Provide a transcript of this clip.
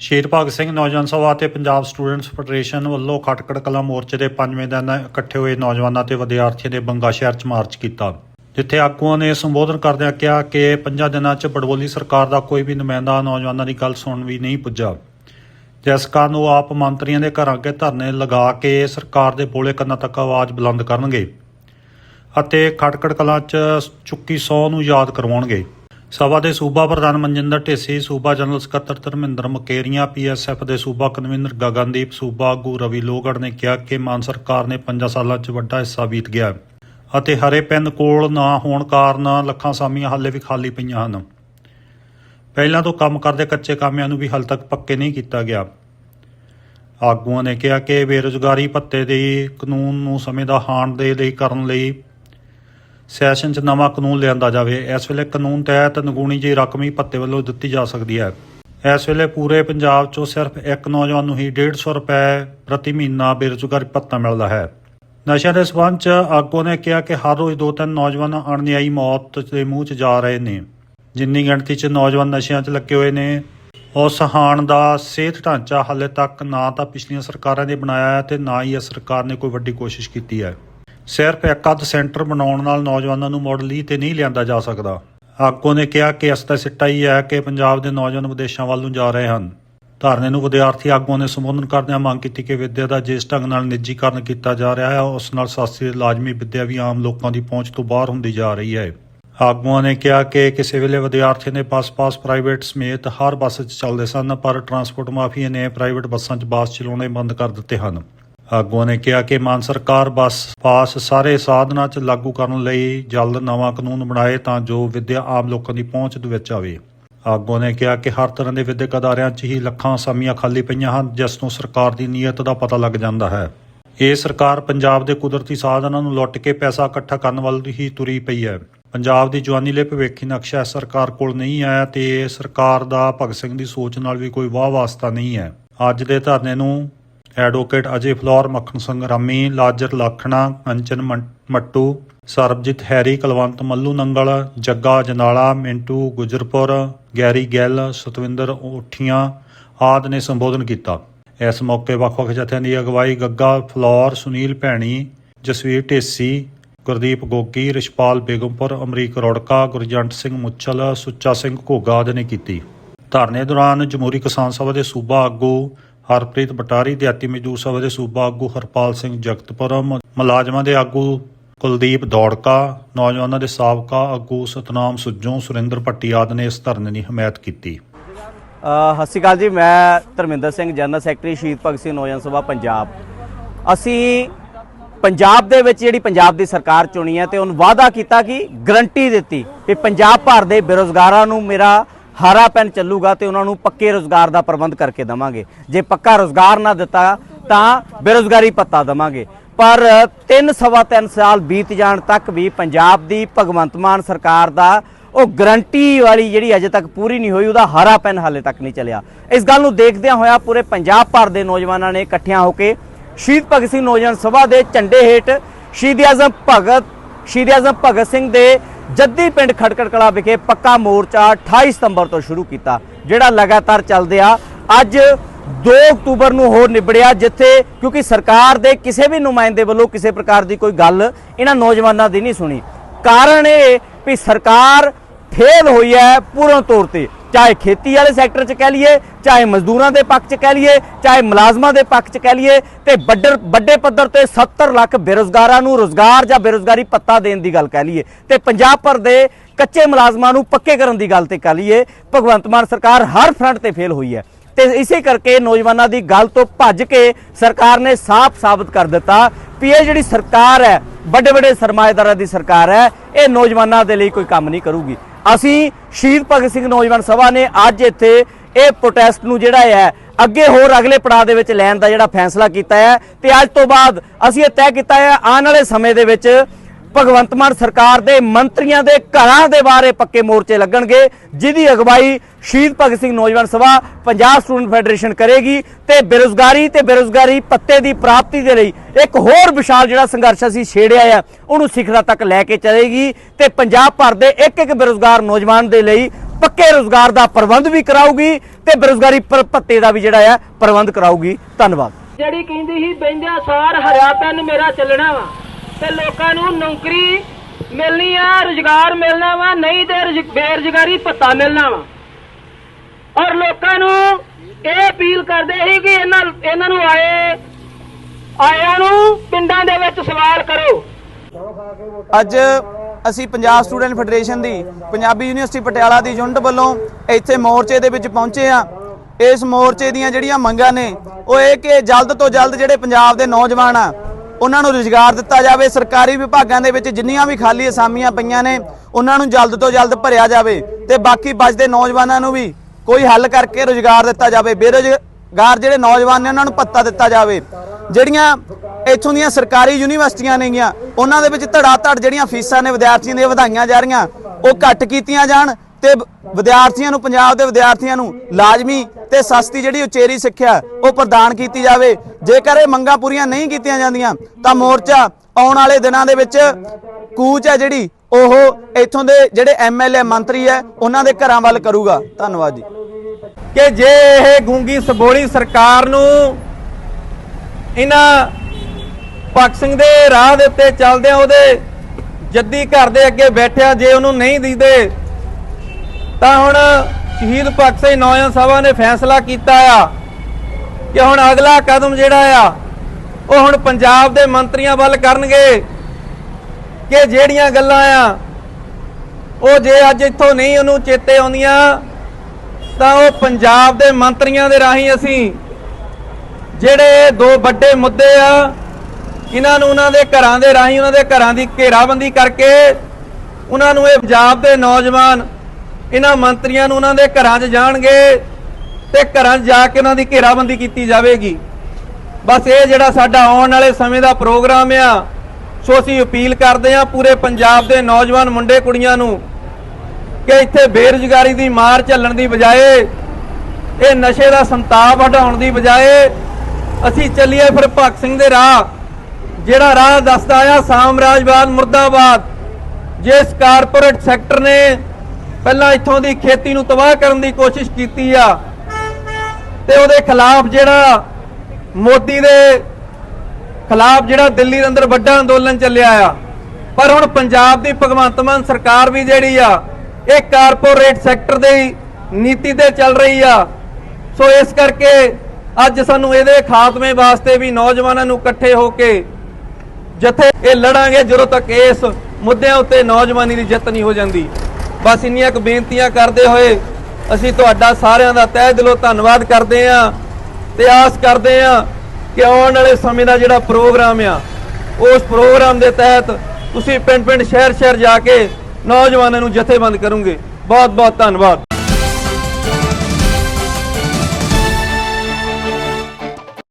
ਸ਼ਹੀਦ ਭਗਤ ਸਿੰਘ ਨੌਜਵਾਨ ਸਭਾ ਤੇ ਪੰਜਾਬ ਸਟੂਡੈਂਟਸ ਫੈਡਰੇਸ਼ਨ ਵੱਲੋਂ ਖਟਕੜ ਕਲਾਂ ਮੋਰਚੇ ਦੇ ਪੰਜਵੇਂ ਦਿਨ ਇਕੱਠੇ ਹੋਏ ਨੌਜਵਾਨਾਂ ਤੇ ਵਿਦਿਆਰਥੀਆਂ ਦੇ ਬੰਗਾ ਸ਼ਹਿਰ 'ਚ ਮਾਰਚ ਕੀਤਾ। ਜਿੱਥੇ ਆਗੂਆਂ ਨੇ ਸੰਬੋਧਨ ਕਰਦਿਆਂ ਕਿਹਾ ਕਿ ਪੰਜਾਂ ਦਿਨਾਂ 'ਚ ਬੜਬੋਲੀ ਸਰਕਾਰ ਦਾ ਕੋਈ ਵੀ ਨੁਮਾਇੰਦਾ ਨੌਜਵਾਨਾਂ ਦੀ ਗੱਲ ਸੁਣਨ ਵੀ ਨਹੀਂ ਪੁੱਜਾ ਜਿਸ ਕਾਰਨ ਉਹ ਆਪ ਮੰਤਰੀਆਂ ਦੇ ਘਰਾਂ ਅੱਗੇ ਧਰਨੇ ਲਗਾ ਕੇ ਸਰਕਾਰ ਦੇ ਬੋਲੇ ਕੰਨਾਂ ਤੱਕ ਆਵਾਜ਼ ਬੁਲੰਦ ਕਰਨਗੇ ਅਤੇ ਖਟਕੜ ਕਲਾਂ 'ਚ ਚੁੱਕੀ ਸੌ ਨੂੰ ਯਾਦ ਕਰਵਾਉਣਗੇ। ਸਭਾ ਦੇ ਸੂਬਾ ਪ੍ਰਧਾਨ ਮਨਜਿੰਦਰ ਢੇਸੀ, ਸੂਬਾ ਜਨਰਲ ਸਕੱਤਰ ਧਰਮਿੰਦਰ ਮਕੇਰੀਆਂ, ਪੀਐਸਐਫ ਦੇ ਸੂਬਾ ਕਨਵੀਨਰ ਗਗਨਦੀਪ, ਸੂਬਾ ਆਗੂ ਰਵੀ ਲੋਹਗੜ੍ਹ ਨੇ ਕਿਹਾ ਕਿ ਮਾਨ ਸਰਕਾਰ ਨੇ 5 ਸਾਲਾਂ 'ਚ ਵੱਡਾ ਹਿੱਸਾ ਬੀਤ ਗਿਆ ਅਤੇ ਹਰੇ ਪਿੰਡ ਕੋਲ ਨਾ ਹੋਣ ਕਾਰਨ ਲੱਖਾਂ ਸਾਮੀਆਂ ਹਾਲੇ ਵੀ ਖਾਲੀ ਪਈਆਂ ਹਨ। ਪਹਿਲਾਂ ਤੋਂ ਕੰਮ ਕਰਦੇ ਕੱਚੇ ਕਾਮਿਆਂ ਨੂੰ ਵੀ ਹਾਲ ਤੱਕ ਪੱਕੇ ਨਹੀਂ ਕੀਤਾ ਗਿਆ। ਆਗੂਆਂ ਨੇ ਕਿਹਾ ਕਿ ਬੇਰੁਜ਼ਗਾਰੀ ਭੱਤੇ ਦੇ ਕਾਨੂੰਨ ਨੂੰ ਸਮੇਂ ਦਾ ਹਾਣ ਦੇ ਲਈ ਕਰਨ ਲਈ ਸੈਸ਼ਨ 'ਚ ਨਵਾਂ ਕਾਨੂੰਨ ਲਿਆਂਦਾ ਜਾਵੇ। ਇਸ ਵੇਲੇ ਕਾਨੂੰਨ ਤਹਿਤ ਨਗੂਣੀ ਜਿਹੀ ਰਕਮ ਹੀ ਭੱਤੇ ਵੱਲੋਂ ਦਿੱਤੀ ਜਾ ਸਕਦੀ ਹੈ। ਇਸ ਵੇਲੇ ਪੂਰੇ ਪੰਜਾਬ 'ਚੋਂ ਸਿਰਫ ਇੱਕ ਨੌਜਵਾਨ ਨੂੰ ਹੀ 150 ਰੁਪਏ ਪ੍ਰਤੀ ਮਹੀਨਾ ਬੇਰੁਜ਼ਗਾਰੀ ਭੱਤਾ ਮਿਲਦਾ ਹੈ। ਨਸ਼ਿਆਂ ਦੇ ਸਬੰਧ 'ਚ ਆਗੂ ਨੇ ਕਿਹਾ ਕਿ ਹਰ ਰੋਜ਼ ਦੋ ਤਿੰਨ ਨੌਜਵਾਨ ਅਣਨਿਆਈ ਮੌਤ ਦੇ ਮੂੰਹ 'ਚ ਜਾ ਰਹੇ ਨੇ। ਜਿੰਨੀ ਗਿਣਤੀ 'ਚ ਨੌਜਵਾਨ ਨਸ਼ਿਆਂ 'ਚ ਲੱਗੇ ਹੋਏ ਨੇ ਉਸ ਹਾਣ ਦਾ ਸਿਹਤ ਢਾਂਚਾ ਹਾਲੇ ਤੱਕ ਨਾ ਤਾਂ ਪਿਛਲੀਆਂ ਸਰਕਾਰਾਂ ਨੇ ਬਣਾਇਆ ਹੈ ਤੇ ਨਾ ਹੀ ਇਸ ਸਰਕਾਰ ਨੇ ਕੋਈ ਵੱਡੀ ਕੋਸ਼ਿਸ਼ ਕੀਤੀ ਹੈ। ਸਿਰਫ ਇੱਕ ਅੱਧ ਸੈਂਟਰ ਬਣਾਉਣ ਨਾਲ ਨੌਜਵਾਨਾਂ ਨੂੰ ਮੁੜ ਤੇ ਨਹੀਂ ਲਿਆਂਦਾ ਜਾ ਸਕਦਾ। ਆਗੂ ਨੇ ਕਿਹਾ ਕਿ ਇਸ ਸਿੱਟਾ ਹੀ ਹੈ ਕਿ ਪੰਜਾਬ ਦੇ ਨੌਜਵਾਨ ਵਿਦੇਸ਼ਾਂ ਵੱਲ ਨੂੰ ਜਾ ਰਹੇ ਹਨ। ਧਾਰਨੇ ਨੂੰ ਵਿਦਿਆਰਥੀ ਆਗੂਆਂ ਨੇ ਸੰਬੋਧਨ ਕਰਦਿਆਂ ਮੰਗ ਕੀਤੀ ਕਿ ਵਿੱਦਿਆ ਦਾ ਜਿਸ ਢੰਗ ਨਾਲ ਨਿੱਜੀਕਰਨ ਕੀਤਾ ਜਾ ਰਿਹਾ ਹੈ, ਉਸ ਨਾਲ ਸ਼ਾਸਤਰੀ ਲਾਜ਼ਮੀ ਵਿੱਦਿਆ ਵੀ ਆਮ ਲੋਕਾਂ ਦੀ ਪਹੁੰਚ ਤੋਂ ਬਾਹਰ ਹੁੰਦੀ ਜਾ ਰਹੀ ਹੈ। ਆਗੂਆਂ ਨੇ ਕਿਹਾ ਕਿ ਕਿਸੇ ਵੇਲੇ ਵਿਦਿਆਰਥੀ ਨੇ ਬੱਸ-ਪਾਸ ਪ੍ਰਾਈਵੇਟ ਸਮੇਤ ਹਰ ਬੱਸ 'ਚ ਚੱਲਦੇ ਸਨ, ਪਰ ਟਰਾਂਸਪੋਰਟ ਮਾਫੀਆ ਨੇ ਪ੍ਰਾਈਵੇਟ ਬੱਸਾਂ 'ਚ ਬੱਸ ਚਲਾਉਣੇ ਬੰਦ ਕਰ ਦਿੱਤੇ ਹਨ। ਆਗੂਆਂ ਨੇ ਕਿਹਾ ਕਿ ਮਾਨ ਸਰਕਾਰ ਬੱਸ ਪਾਸ ਸਾਰੇ ਸਾਧਨਾਂ 'ਚ ਲਾਗੂ ਕਰਨ ਲਈ ਜਲਦ ਨਵਾਂ ਕਾਨੂੰਨ ਬਣਾਏ ਤਾਂ ਜੋ ਵਿੱਦਿਆ ਆਮ ਲੋਕਾਂ ਦੀ ਪਹੁੰਚ ਦੇ ਵਿੱਚ ਆਵੇ। ਆਗੂਆਂ ਨੇ ਕਿਹਾ ਕਿ ਹਰ ਤਰ੍ਹਾਂ ਦੇ ਵਿੱਦਿਅਕ ਅਦਾਰਿਆਂ 'ਚ ਹੀ ਲੱਖਾਂ ਅਸਾਮੀਆਂ ਖਾਲੀ ਪਈਆਂ ਹਨ, ਜਿਸ ਤੋਂ ਸਰਕਾਰ ਦੀ ਨੀਅਤ ਦਾ ਪਤਾ ਲੱਗ ਜਾਂਦਾ ਹੈ। ਇਹ ਸਰਕਾਰ ਪੰਜਾਬ ਦੇ ਕੁਦਰਤੀ ਸਾਧਨਾਂ ਨੂੰ ਲੁੱਟ ਕੇ ਪੈਸਾ ਇਕੱਠਾ ਕਰਨ ਵੱਲ ਹੀ ਤੁਰੀ ਪਈ ਹੈ। ਪੰਜਾਬ ਦੀ ਜਵਾਨੀ ਲਈ ਭਵਿੱਖੀ ਨਕਸ਼ਾ ਇਸ ਸਰਕਾਰ ਕੋਲ ਨਹੀਂ ਆਇਆ ਤੇ ਸਰਕਾਰ ਦਾ ਭਗਤ ਸਿੰਘ ਦੀ ਸੋਚ ਨਾਲ ਵੀ ਕੋਈ ਵਾਹ ਵਾਸਤਾ ਨਹੀਂ ਹੈ। ਅੱਜ ਦੇ ਧਰਨੇ ਨੂੰ ਐਡਵੋਕੇਟ ਅਜੇ ਫਲੋਰ ਮੱਖਣ ਸਿੰਘ ਰਾਮੀ, ਲਾਜਰ ਲਾਖਣਾ, ਕੰਚਨ ਮੰ- ਮੱਟੂ, ਸਰਬਜੀਤ ਹੈਰੀ, ਕੁਲਵੰਤ ਮੱਲੂ ਨੰਗਲ, ਜੱਗਾ ਜਨਾਲਾ, ਮਿੰਟੂ ਗੁਜਰਪੁਰ, ਗੈਰੀ ਗਿੱਲ, ਸਤਵਿੰਦਰ ਓਠੀਆਂ ਆਦਿ ਨੇ ਸੰਬੋਧਨ ਕੀਤਾ। ਇਸ ਮੌਕੇ ਵੱਖ-ਵੱਖ ਜਥਿਆਂ ਦੀ ਅਗਵਾਈ ਗੱਗਾ, ਫਲੋਰ, ਸੁਨੀਲ ਭੈਣੀ, ਜਸਵੀਰ ਢੇਸੀ, ਗੁਰਦੀਪ ਗੋਗੀ, ਰਿਸ਼ਪਾਲ ਬੇਗਮਪੁਰ, ਅਮਰੀਕ ਰੋੜਕਾ, ਗੁਰਜੰਟ ਸਿੰਘ ਮੁੱਛਲ ਸੁੱਚਾ ਸਿੰਘ ਘੋਗਾ ਆਦਿ ਨੇ ਕੀਤੀ। ਧਰਨੇ ਦੌਰਾਨ ਜਮਹੂਰੀ ਕਿਸਾਨ ਸਭਾ ਦੇ ਸੂਬਾ ਆਗੂ ਹਰਪ੍ਰੀਤ ਬਟਾਰੀ ਦਿਹਾਤੀ ਮਜ਼ਦੂਰ ਸਭਾ ਦੇ ਸੂਬਾ ਆਗੂ ਹਰਪਾਲ ਸਿੰਘ ਜਗਤਪੁਰਮ, ਮੁਲਾਜ਼ਮਾਂ ਦੇ ਆਗੂ ਕੁਲਦੀਪ ਦੌੜਕਾ, ਨੌਜਵਾਨਾਂ ਦੇ ਸਾਬਕਾ ਆਗੂ ਸਤਨਾਮ ਸੁੱਜੋਂ, ਸੁਰਿੰਦਰ ਭੱਟੀ ਆਦਿ ਨੇ ਇਸ ਧਰਨੇ ਦੀ ਹਮਾਇਤ ਕੀਤੀ। ਸਤਿ ਸ਼੍ਰੀ ਅਕਾਲ ਜੀ, ਮੈਂ ਧਰਮਿੰਦਰ ਸਿੰਘ, ਜਨਰਲ ਸੈਕਟਰੀ, ਸ਼ਹੀਦ ਭਗਤ ਸਿੰਘ, ਨੌਜਵਾਨ ਸਭਾ, ਪੰਜਾਬ। ਅਸੀਂ ਪੰਜਾਬ ਦੇ ਵਿੱਚ ਜਿਹੜੀ ਪੰਜਾਬ ਦੀ ਸਰਕਾਰ ਚੁਣੀ ਹੈ ਤੇ ਉਹਨੂੰ ਵਾਅਦਾ ਕੀਤਾ ਕਿ ਗਰੰਟੀ ਦਿੱਤੀ ਕਿ ਪੰਜਾਬ ਭਰ ਦੇ ਬੇਰੋਜ਼ਗਾਰਾਂ ਨੂੰ ਮੇਰਾ ਹਰਾ ਪੈਨ ਚੱਲੂਗਾ ਤੇ ਉਹਨਾਂ ਨੂੰ ਪੱਕੇ ਰੋਜ਼ਗਾਰ ਦਾ ਪ੍ਰਬੰਧ ਕਰਕੇ ਦਵਾਂਗੇ। ਜੇ ਪੱਕਾ ਰੋਜ਼ਗਾਰ ਨਾ ਦਿੱਤਾ, ਤਾਂ ਬੇਰੋਜ਼ਗਾਰੀ ਪੱਤਾ ਦਵਾਂਗੇ। ਪਰ ਤਿੰਨ ਸਵਾ ਤਿੰਨ ਸਾਲ ਬੀਤ ਜਾਣ ਤੱਕ ਵੀ ਪੰਜਾਬ ਦੀ ਭਗਵੰਤ ਮਾਨ ਸਰਕਾਰ ਦਾ ਉਹ ਗਰੰਟੀ ਵਾਲੀ ਜਿਹੜੀ ਅਜੇ ਤੱਕ ਪੂਰੀ ਨਹੀਂ ਹੋਈ, ਉਹਦਾ ਹਰਾ ਪੈਨ ਹਾਲੇ ਤੱਕ ਨਹੀਂ ਚੱਲਿਆ। ਇਸ ਗੱਲ ਨੂੰ ਦੇਖਦਿਆਂ ਹੋਇਆ ਪੂਰੇ ਪੰਜਾਬ ਭਰ ਦੇ ਨੌਜਵਾਨਾਂ ਨੇ ਇਕੱਠਿਆਂ ਹੋ ਕੇ ਸ਼ਹੀਦ ਭਗਤ ਸਿੰਘ ਨੌਜਵਾਨ ਸਭਾ ਦੇ ਝੰਡੇ ਹੇਠ ਸ਼ਹੀਦ ਆਜ਼ਮ ਭਗਤ ਸ਼ਹੀਦ ਆਜ਼ਮ ਭਗਤ ਸਿੰਘ ਦੇ ਜੱਦੀ ਪਿੰਡ ਖਟਕੜ ਕਲਾ ਵਿਖੇ ਪੱਕਾ ਮੋਰਚਾ 28 ਸਤੰਬਰ ਤੋਂ ਸ਼ੁਰੂ ਕੀਤਾ, ਜਿਹੜਾ ਲਗਾਤਾਰ ਚੱਲਦੇ ਆ। ਅੱਜ 2 ਅਕਤੂਬਰ ਨੂੰ ਹੋਰ ਨਿਬੜਿਆ ਜਿੱਥੇ, ਕਿਉਂਕਿ ਸਰਕਾਰ ਦੇ ਕਿਸੇ ਵੀ ਨੁਮਾਇੰਦੇ ਵੱਲੋਂ ਕਿਸੇ ਪ੍ਰਕਾਰ ਦੀ ਕੋਈ ਗੱਲ ਇਹਨਾਂ ਨੌਜਵਾਨਾਂ ਦੀ ਨਹੀਂ ਸੁਣੀ। ਕਾਰਨ ਇਹ ਵੀ ਸਰਕਾਰ ਫੇਲ ਹੋਈ ਹੈ ਪੂਰਨ ਤੌਰ ਤੇ। ਚਾਹੇ ਖੇਤੀ ਵਾਲੇ ਸੈਕਟਰ 'ਚ ਕਹਿ ਲਈਏ, ਚਾਹੇ ਮਜ਼ਦੂਰਾਂ ਦੇ ਪੱਖ 'ਚ ਕਹਿ ਲਈਏ, ਚਾਹੇ ਮੁਲਾਜ਼ਮਾਂ ਦੇ ਪੱਖ 'ਚ ਕਹਿ ਲਈਏ, ਤੇ ਵੱਡਰ ਵੱਡੇ ਪੱਧਰ ਤੇ 70 ਲੱਖ ਬੇਰੋਜ਼ਗਾਰਾਂ ਨੂੰ ਰੋਜ਼ਗਾਰ ਜਾਂ ਬੇਰੋਜ਼ਗਾਰੀ ਪੱਤਾ ਦੇਣ ਦੀ ਗੱਲ ਕਹਿ ਲਈਏ। ਤੇ ਪੰਜਾਬ ਭਰ ਦੇ ਕੱਚੇ ਮੁਲਾਜ਼ਮਾਂ ਨੂੰ ਪੱਕੇ ਕਰਨ ਦੀ ਗੱਲ ਤੇ ਕਹਿ ਲਈਏ, ਭਗਵੰਤ ਮਾਨ ਸਰਕਾਰ ਹਰ ਫਰੰਟ ਤੇ ਫੇਲ ਹੋਈ ਹੈ। ਤੇ ਇਸੇ ਕਰਕੇ ਨੌਜਵਾਨਾਂ ਦੀ ਗੱਲ ਤੋਂ ਭੱਜ ਕੇ ਸਰਕਾਰ ਨੇ ਸਾਫ਼ ਸਾਬਤ ਕਰ ਦਿੱਤਾ ਵੀ ਇਹ ਜਿਹੜੀ ਸਰਕਾਰ ਹੈ ਵੱਡੇ ਵੱਡੇ ਸਰਮਾਏਦਾਰਾਂ ਦੀ ਸਰਕਾਰ ਹੈ, ਇਹ ਨੌਜਵਾਨਾਂ ਦੇ ਲਈ ਕੋਈ ਕੰਮ ਨਹੀਂ ਕਰੂਗੀ। ਅਸੀਂ ਸ਼ਹੀਦ ਭਗਤ ਸਿੰਘ ਨੌਜਵਾਨ ਸਭਾ ਨੇ ਅੱਜ ਇੱਥੇ ਇਹ ਪ੍ਰੋਟੈਸਟ ਨੂੰ ਜਿਹੜਾ ਹੈ, ਅੱਗੇ ਹੋਰ ਅਗਲੇ ਪੜਾਅ ਦੇ ਵਿੱਚ ਲੈਣ ਦਾ ਜਿਹੜਾ ਫੈਸਲਾ ਕੀਤਾ ਹੈ ਤੇ ਅੱਜ ਤੋਂ ਬਾਅਦ ਅਸੀਂ ਇਹ ਤੈਅ ਕੀਤਾ ਹੈ, ਆਉਣ ਵਾਲੇ ਸਮੇਂ ਦੇ ਵਿੱਚ ਭਗਵੰਤ ਮਾਨ ਸਰਕਾਰ ਦੇ ਮੰਤਰੀਆਂ ਦੇ ਘਰਾਂ ਦੇ ਬਾਰੇ ਪੱਕੇ ਮੋਰਚੇ ਲੱਗਣਗੇ, ਜਿਹਦੀ ਅਗਵਾਈ ਸ਼ਹੀਦ ਭਗਤ ਸਿੰਘ ਨੌਜਵਾਨ ਸਭਾ, ਪੰਜਾਬ ਸਟੂਡੈਂਟ ਫੈਡਰੇਸ਼ਨ ਕਰੇਗੀ ਤੇ ਬੇਰੁਜ਼ਗਾਰੀ ਤੇ ਬੇਰੁਜ਼ਗਾਰੀ ਪੱਤੇ ਦੀ ਪ੍ਰਾਪਤੀ ਦੇ ਲਈ ਇੱਕ ਹੋਰ ਵਿਸ਼ਾਲ ਜਿਹੜਾ ਸੰਘਰਸ਼ ਅਸੀਂ ਛੇੜਿਆ ਆ, ਉਹਨੂੰ ਸਿਖਰਾਂ ਤੱਕ ਲੈ ਕੇ ਚਲੇਗੀ ਤੇ ਪੰਜਾਬ ਭਰ ਦੇ ਇੱਕ ਇੱਕ ਬੇਰੁਜ਼ਗਾਰ ਨੌਜਵਾਨ ਦੇ ਲਈ ਪੱਕੇ ਰੋਜ਼ਗਾਰ ਦਾ ਪ੍ਰਬੰਧ ਵੀ ਕਰਾਊਗੀ ਤੇ ਬੇਰੁਜ਼ਗਾਰੀ ਭੱਤੇ ਦਾ ਵੀ ਜਿਹੜਾ ਆ, ਪ੍ਰਬੰਧ ਕਰਾਊਗੀ। ਧੰਨਵਾਦ। ਜਿਹੜੀ ਕਹਿੰਦੀ ਸੀ ਬੈਂਦਿਆ ਸਾਰ ਹਰਿਆ ਪੈਨ ਮੇਰਾ ਚੱਲਣਾ ਵਾ। ਤੇ ਲੋਕਾਂ ਨੂੰ ਨੌਕਰੀ ਮਿਲਣੀ ਆ, ਰੁਜ਼ਗਾਰ ਮਿਲਣਾ ਵਾ, ਨਹੀਂ ਤੇ ਬੇਰੁਜ਼ਗਾਰੀ ਭੱਤਾ ਮਿਲਣਾ ਵਾ। ਔਰ ਲੋਕਾਂ ਨੂੰ ਇਹ ਅਪੀਲ ਕਰਦੇ ਸੀ ਕਿ ਇਹਨਾਂ ਇਹਨਾਂ ਨੂੰ ਆਏ, ਆਇਆਂ ਨੂੰ ਪਿੰਡਾਂ ਦੇ ਵਿੱਚ ਸਵਾਲ ਕਰੋ। ਅੱਜ ਅਸੀਂ ਪੰਜਾਬ ਸਟੂਡੈਂਟ ਫੈਡਰੇਸ਼ਨ ਦੀ, ਪੰਜਾਬੀ ਯੂਨੀਵਰਸਿਟੀ ਪਟਿਆਲਾ ਦੀ ਯੂਨਿਟ ਵੱਲੋਂ ਇੱਥੇ ਮੋਰਚੇ ਦੇ ਵਿੱਚ ਪਹੁੰਚੇ ਆ ਇਸ ਮੋਰਚੇ ਦੀਆਂ ਜਿਹੜੀਆਂ ਮੰਗਾਂ ਨੇ, ਉਹ ਇਹ ਕਿ ਜਲਦ ਤੋਂ ਜਲਦ ਜਿਹੜੇ ਪੰਜਾਬ ਦੇ ਨੌਜਵਾਨ ਆ ਉਹਨਾਂ ਨੂੰ ਰੁਜ਼ਗਾਰ ਦਿੱਤਾ ਜਾਵੇ। ਸਰਕਾਰੀ ਵਿਭਾਗਾਂ ਦੇ ਵਿੱਚ ਜਿੰਨੀਆਂ ਵੀ ਖਾਲੀ ਅਸਾਮੀਆਂ ਪਈਆਂ ਨੇ, ਉਹਨਾਂ ਨੂੰ ਜਲਦ ਤੋਂ ਜਲਦ ਭਰਿਆ ਜਾਵੇ ਤੇ ਬਾਕੀ ਬਚਦੇ ਨੌਜਵਾਨਾਂ ਨੂੰ ਵੀ ਕੋਈ ਹੱਲ ਕਰਕੇ ਰੁਜ਼ਗਾਰ ਦਿੱਤਾ ਜਾਵੇ। ਬੇਰੁਜ਼ਗਾਰ ਜਿਹੜੇ ਨੌਜਵਾਨ ਨੇ, ਉਹਨਾਂ ਨੂੰ ਭੱਤਾ ਦਿੱਤਾ ਜਾਵੇ। ਜਿਹੜੀਆਂ ਇੱਥੋਂ ਦੀਆਂ ਸਰਕਾਰੀ ਯੂਨੀਵਰਸਿਟੀਆਂ ਨੇਗੀਆਂ, ਉਹਨਾਂ ਦੇ ਵਿੱਚ ਧੜਾ ਧੜ ਜਿਹੜੀਆਂ ਫੀਸਾਂ ਨੇ ਵਿਦਿਆਰਥੀਆਂ ਦੀਆਂ ਵਧਾਈਆਂ ਜਾ ਰਹੀਆਂ, ਉਹ ਘੱਟ ਕੀਤੀਆਂ ਜਾਣ ਤੇ ਵਿਦਿਆਰਥੀਆਂ ਨੂੰ, ਪੰਜਾਬ ਦੇ ਵਿਦਿਆਰਥੀਆਂ ਨੂੰ ਲਾਜ਼ਮੀ ਤੇ ਸਸਤੀ ਜਿਹੜੀ ਉਚੇਰੀ ਸਿੱਖਿਆ ਉਹ ਪ੍ਰਦਾਨ ਕੀਤੀ ਜਾਵੇ। ਜੇਕਰ ਇਹ ਮੰਗਾਂ ਪੂਰੀਆਂ ਨਹੀਂ ਕੀਤੀਆਂ ਜਾਂਦੀਆਂ, ਤਾਂ ਮੋਰਚਾ ਆਉਣ ਵਾਲੇ ਦਿਨਾਂ ਦੇ ਵਿੱਚ ਕੂਚ ਹੈ ਜਿਹੜੀ, ਉਹ ਇੱਥੋਂ ਦੇ ਜਿਹੜੇ ਐਮਐਲਏ ਮੰਤਰੀ ਹੈ, ਉਹਨਾਂ ਦੇ ਘਰਾਂ ਵੱਲ ਕਰੂਗਾ। ਧੰਨਵਾਦ ਜੀ। ਕਿ ਜੇ ਇਹ ਗੂੰਗੀ ਸਬੋਲੀ ਸਰਕਾਰ ਨੂੰ ਇਹਨਾਂ ਭਗਤ ਸਿੰਘ ਦੇ ਰਾਹ ਦੇ ਉੱਤੇ ਚੱਲਦਿਆਂ ਉਹਦੇ ਜੱਦੀ ਘਰ ਦੇ ਅੱਗੇ ਬੈਠਿਆ ਜੇ ਉਹਨੂੰ ਨਹੀਂ ਦਿੰਦੇ, ਤਾਂ ਹੁਣ ਸ਼ਹੀਦ ਭਗਤ ਸਿੰਘ ਨੌਜਵਾਨ ਸਭਾ ਨੇ ਫੈਸਲਾ ਕੀਤਾ ਆ ਕਿ ਹੁਣ ਅਗਲਾ ਕਦਮ ਜਿਹੜਾ ਆ, ਉਹ ਹੁਣ ਪੰਜਾਬ ਦੇ ਮੰਤਰੀਆਂ ਵੱਲ ਕਰਨਗੇ ਕਿ ਜਿਹੜੀਆਂ ਗੱਲਾਂ ਆ, ਉਹ ਜੇ ਅੱਜ ਇੱਥੋਂ ਨਹੀਂ ਉਹਨੂੰ ਚੇਤੇ ਆਉਂਦੀਆਂ, ਤਾਂ ਉਹ ਪੰਜਾਬ ਦੇ ਮੰਤਰੀਆਂ ਦੇ ਰਾਹੀਂ ਅਸੀਂ ਜਿਹੜੇ ਦੋ ਵੱਡੇ ਮੁੱਦੇ ਆ, ਇਹਨਾਂ ਨੂੰ ਉਹਨਾਂ ਦੇ ਘਰਾਂ ਦੇ ਰਾਹੀਂ, ਉਹਨਾਂ ਦੇ ਘਰਾਂ ਦੀ ਘੇਰਾਬੰਦੀ ਕਰਕੇ, ਉਹਨਾਂ ਨੂੰ ਇਹ ਪੰਜਾਬ ਦੇ ਨੌਜਵਾਨ ਇਹਨਾਂ ਮੰਤਰੀਆਂ ਨੂੰ ਉਹਨਾਂ ਦੇ ਘਰਾਂ 'ਚ ਜਾਣਗੇ ਤੇ ਘਰਾਂ 'ਚ ਜਾ ਕੇ ਉਹਨਾਂ ਦੀ ਘੇਰਾਬੰਦੀ ਕੀਤੀ ਜਾਵੇਗੀ। ਬਸ ਇਹ ਜਿਹੜਾ ਸਾਡਾ ਆਉਣ ਵਾਲੇ ਸਮੇਂ ਦਾ ਪ੍ਰੋਗਰਾਮ ਆ, ਸੋ ਅਸੀਂ ਅਪੀਲ ਕਰਦੇ ਆ ਪੂਰੇ ਪੰਜਾਬ ਦੇ ਨੌਜਵਾਨ ਮੁੰਡੇ ਕੁੜੀਆਂ ਨੂੰ ਕਿ ਇੱਥੇ ਬੇਰੁਜ਼ਗਾਰੀ ਦੀ ਮਾਰ ਝੱਲਣ ਦੀ ਬਜਾਏ, ਇਹ ਨਸ਼ੇ ਦਾ ਸੰਤਾਪ ਹਟਾਉਣ ਦੀ ਬਜਾਏ ਅਸੀਂ ਚੱਲੀਏ ਫਿਰ ਭਗਤ ਸਿੰਘ ਦੇ ਰਾਹ, ਜਿਹੜਾ ਰਾਹ ਦੱਸਦਾ ਆ, ਸਾਮਰਾਜਵਾਦ ਮੁਰਦਾਬਾਦ, ਜਿਸ ਕਾਰਪੋਰੇਟ ਸੈਕਟਰ ਨੇ ਪਹਿਲਾਂ ਇੱਥੋਂ ਦੀ ਖੇਤੀ ਨੂੰ ਤਬਾਹ ਕਰਨ ਦੀ ਕੋਸ਼ਿਸ਼ ਕੀਤੀ ਆ। ਤੇ ਉਹਦੇ ਖਿਲਾਫ ਜਿਹੜਾ ਮੋਦੀ ਦੇ ਖਿਲਾਫ ਜਿਹੜਾ ਦਿੱਲੀ ਦੇ ਅੰਦਰ ਵੱਡਾ ਅੰਦੋਲਨ ਚੱਲਿਆ ਆ। ਪਰ ਹੁਣ ਪੰਜਾਬ ਦੀ ਭਗਵੰਤ ਮਾਨ ਸਰਕਾਰ ਵੀ ਜਿਹੜੀ ਆ, ਇਹ ਕਾਰਪੋਰੇਟ ਸੈਕਟਰ ਦੀ ਨੀਤੀ ਤੇ ਚੱਲ ਰਹੀ ਆ। ਸੋ ਇਸ ਕਰਕੇ ਅੱਜ ਸਾਨੂੰ ਇਹਦੇ ਖਾਤਮੇ ਵਾਸਤੇ ਵੀ ਨੌਜਵਾਨਾਂ ਨੂੰ ਇਕੱਠੇ ਹੋ ਕੇ ਜਥੇ ਇਹ ਲੜਾਂਗੇ, ਜਦੋਂ ਤੱਕ ਇਸ ਮੁੱਦਿਆਂ ਉੱਤੇ ਨੌਜਵਾਨੀ ਦੀ ਜਿੱਤ ਨਹੀਂ ਹੋ ਜਾਂਦੀ। ਬਸ ਇੰਨੀਆਂ ਕੁ ਬੇਨਤੀਆਂ ਕਰਦੇ ਹੋਏ ਅਸੀਂ ਤੁਹਾਡਾ ਸਾਰਿਆਂ ਦਾ ਤਹਿ ਦਿਲੋਂ ਧੰਨਵਾਦ ਕਰਦੇ ਆਂ ਤੇ ਆਸ ਕਰਦੇ ਆਂ ਕਿ ਆਉਣ ਵਾਲੇ ਸਮੇਂ ਦਾ ਜਿਹੜਾ ਪ੍ਰੋਗਰਾਮ ਆ, ਉਸ ਪ੍ਰੋਗਰਾਮ ਦੇ ਤਹਿਤ ਤੁਸੀਂ ਪਿੰਡ ਪਿੰਡ ਸ਼ਹਿਰ ਸ਼ਹਿਰ ਜਾ ਕੇ ਨੌਜਵਾਨਾਂ ਨੂੰ ਜਥੇਬੰਦ ਕਰੋਗੇ। ਬਹੁਤ ਬਹੁਤ ਧੰਨਵਾਦ।